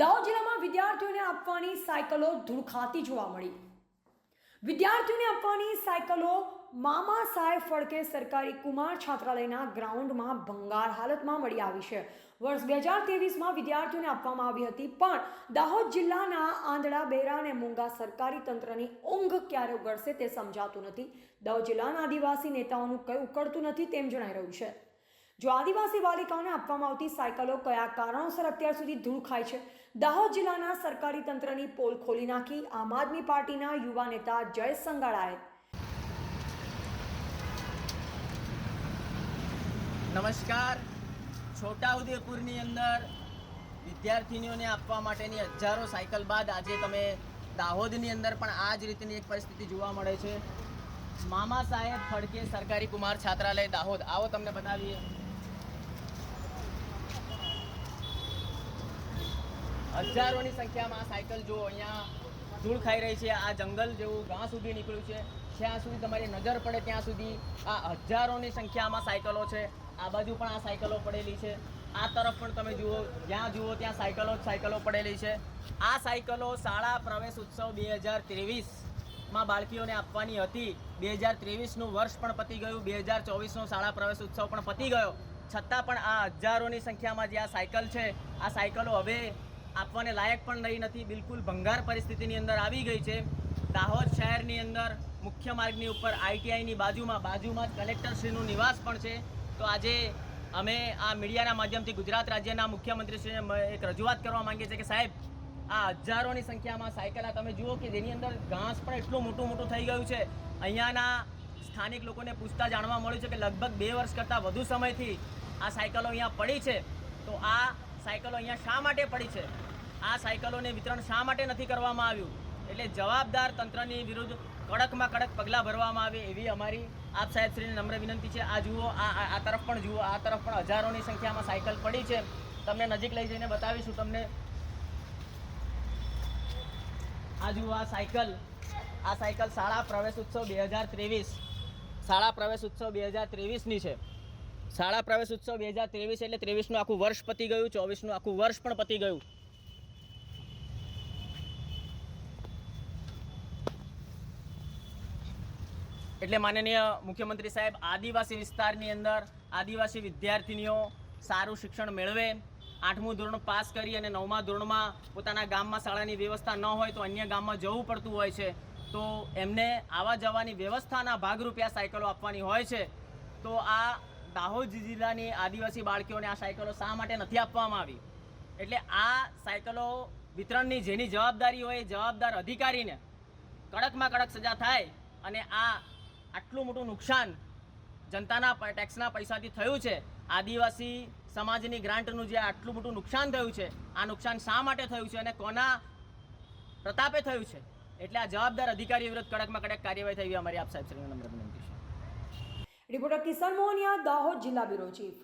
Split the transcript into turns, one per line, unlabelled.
દાહોદ જિલ્લામાં વિદ્યાર્થીઓને આપવાની સાયકલો ધૂળખાતી જોવા મળી. વિદ્યાર્થીઓને આપવાની સાયકલો મામા સાહેબ ફડકે સરકારી કુમાર છાત્રાલયના ગ્રાઉન્ડમાં ભંગાર હાલતમાં મળી આવી છે. વર્ષ બે હજાર ત્રેવીસમાં વિદ્યાર્થીઓને આપવામાં આવી હતી, પણ દાહોદ જિલ્લાના આંધળા, બેરા અને મૂંગા સરકારી તંત્રની ઊંઘ ક્યારે ઉગડશે તે સમજાતું નથી. દાહોદ જિલ્લાના આદિવાસી નેતાઓનું કંઈ ઉકળતું નથી તેમ જણાઈ રહ્યું છે. જો આદિવાસી બાલિકાઓને આપવામાં આવતી સાયકલો કયા કારણોસર અત્યાર સુધી ધૂળ ખાય છે? દાહોદ જિલ્લાના સરકારી તંત્રની પોલ ખોલી નાખી. આમ આદમી પાર્ટીના યુવા નેતા જયેશ સંગાળાએ.
નમસ્કાર. છોટાઉદેપુરની અંદર વિદ્યાર્થીનીઓને આપવા માટેની હજારો સાયકલ બાદ આજે તમે દાહોદની અંદર પણ આ જ રીતની એક પરિસ્થિતિ જોવા મળે છે. મામા સાહેબ ફડકે સરકારી કુમાર છાત્રાલય દાહોદ. આવો તમને બતાવીએ. હજારોની સંખ્યામાં સાયકલ જો અહીંયા ધૂળ ખાઈ રહી છે. આ જંગલ જેવું ગાં સુધી નીકળ્યું છે. જ્યાં સુધી તમારી નજર પડે ત્યાં સુધી આ હજારોની સંખ્યામાં સાયકલો છે. આ બાજુ પણ આ સાયકલો પડેલી છે. આ તરફ પણ તમે જુઓ, જ્યાં જુઓ ત્યાં સાયકલો જ સાયકલો પડેલી છે. આ સાયકલો શાળા પ્રવેશ ઉત્સવ બે હજાર ત્રેવીસમાં બાળકીઓને આપવાની હતી. બે હજાર ત્રેવીસનું વર્ષ પણ પતી ગયું. બે હજાર ચોવીસનો શાળા પ્રવેશ ઉત્સવ પણ પતી ગયો. છતાં પણ આ હજારોની સંખ્યામાં જે આ સાયકલ છે, આ સાયકલો હવે આપવાને લાયક પણ રહી નથી. બિલકુલ ભંગાર પરિસ્થિતિની અંદર આવી ગઈ છે. દાહોદ શહેરની અંદર મુખ્ય માર્ગની ઉપર આઈટીઆઈની બાજુમાં બાજુમાં જ કલેક્ટરશ્રીનું નિવાસ પણ છે. તો આજે અમે આ મીડિયાના માધ્યમથી ગુજરાત રાજ્યના મુખ્યમંત્રીશ્રીને એક રજૂઆત કરવા માંગીએ છીએ કે સાહેબ, આ હજારોની સંખ્યામાં સાયકલા તમે જુઓ કે જેની અંદર ઘાસ પણ એટલું મોટું મોટું થઈ ગયું છે. અહીંયાના સ્થાનિક લોકોને પૂછતા જાણવા મળ્યું છે કે લગભગ બે વર્ષ કરતાં વધુ સમયથી આ સાયકલો અહીંયા પડી છે. તો આ સાયકલો અહીંયા શા માટે પડી છે? આ સાયકલોને વિતરણ શા માટે નથી કરવામાં આવ્યું? એટલે જવાબદાર તંત્રની વિરુદ્ધ કડકમાં કડક પગલાં ભરવામાં આવે એવી અમારી આપ સાહેબશ્રીને નમ્ર વિનંતી છે. આ જુઓ આ, આ- તરફ પણ જુઓ, આ તરફ પણ હજારોની સંખ્યામાં સાયકલ પડી છે. તમને નજીક લઈ જઈને બતાવીશું તમને. આ જુઓ, આ સાયકલ. આ સાયકલ શાળા પ્રવેશ ઉત્સવ બે હજાર ત્રેવીસ. શાળા પ્રવેશ ઉત્સવ બે હજાર ત્રેવીસની છે. શાળા પ્રવેશ ઉત્સવ બે હજાર ત્રેવીસ એટલે ત્રેવીસનું આખું વર્ષ પતી ગયું, ચોવીસનું આખું વર્ષ પણ પતી ગયું. એટલે માનનીય મુખ્યમંત્રી સાહેબ, આદિવાસી વિસ્તારની અંદર આદિવાસી વિદ્યાર્થીનીઓ સારું શિક્ષણ મેળવે, આઠમું ધોરણ પાસ કરી અને નવમા ધોરણમાં પોતાના ગામમાં શાળાની વ્યવસ્થા ન હોય તો અન્ય ગામમાં જવું પડતું હોય છે. તો એમને આવા જવાની વ્યવસ્થાના ભાગરૂપે આ સાયકલો આપવાની હોય છે. તો આ દાહોદ જિલ્લાની આદિવાસી બાળકીઓને આ સાયકલો શા માટે નથી આપવામાં આવી? એટલે આ સાયકલો વિતરણની જેની જવાબદારી હોય એ જવાબદાર અધિકારીને કડકમાં કડક સજા થાય અને આ આટલું મોટું નુકસાન જનતાના ટેક્સના પૈસાથી થયું છે. આદિવાસી સમાજની ગ્રાન્ટનું જે આટલું મોટું નુકસાન થયું છે, આ નુકસાન શા માટે થયું છે અને કોના પ્રતાપે થયું છે? એટલે આ જવાબદાર અધિકારી વિરુદ્ધ કડકમાં કડક કાર્યવાહી થઈ અમારી આપ સાહેબ નમ્ર વિનંતી છે.
રિપોર્ટર કિશન મોહનિયા, દાહોદ જિલ્લા બ્યુરો ચીફ.